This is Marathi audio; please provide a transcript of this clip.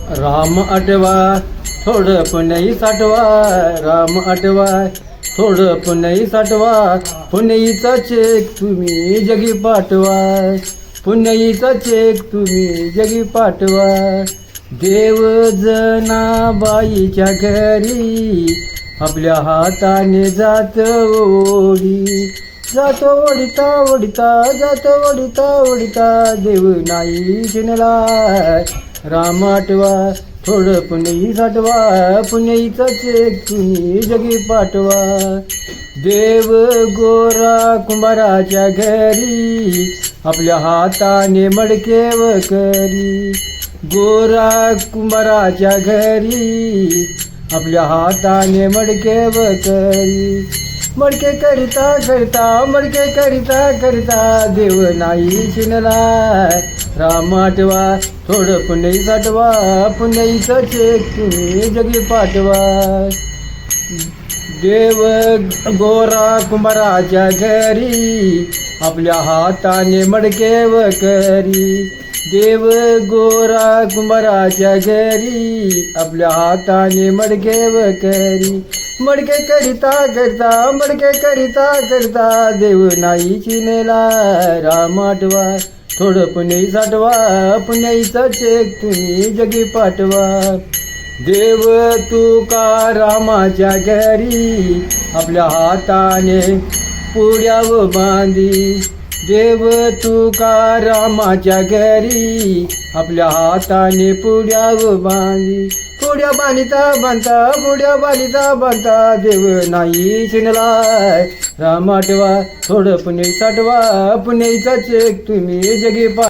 राम आठवा थोडं पुण्याई साठवा. राम आठवा थोडं पुण्याई साठवा. पुण्याईचा चेक तुम्ही जगी पाठवा. पुण्याईचा चेक तुम्ही जगी पाठवा. देव जनाबाईच्या घरी आपल्या हाताने जात ओढी. जातो ओढिता ओढिता जातो ओढिता ओढिता देव नाही शिनला राम आठवा थोडं पुण्याई साठवा पुण्याईचा चेक तुम्ही जगी पाठवा. देव गोरा कुंभाराच्या घरी आपल्या हाताने मडके व करी गोरा कुंभाराच्या घरी आपल्या हाताने मडके व करी मडके करिता करिता मडके करिता करिता देव नाही शिनला राम आठवा थोडं पुण्याई साठवा पुण्याईचं चेक जगी पाठवा. देव गोरा कुंभाराच्या घरी आपल्या हाताने मडके व करी देव गोरा कुंभाराच्या घरी आपल्या हाताने मडके व करी मडके करिता करता मडके करिता करता देव नाही चिनेला राम आठवा. थोडं पुण्याई साठवा पुण्याईचा चेक तुम्ही जगी पाठवा. देव तुका रामाच्या घरी? आपल्या हाताने पुड्याव बांधी. देव तुकारामाच्या घरी आपल्या हाताने पुढ्या बांधी. पुड्या बांधिता बांधता पुड्या बांधिता बांधता देव नाही शिनलाय रामाटवा थोडं पुणे साठवा पुणेचा चेक तुम्ही जगी पा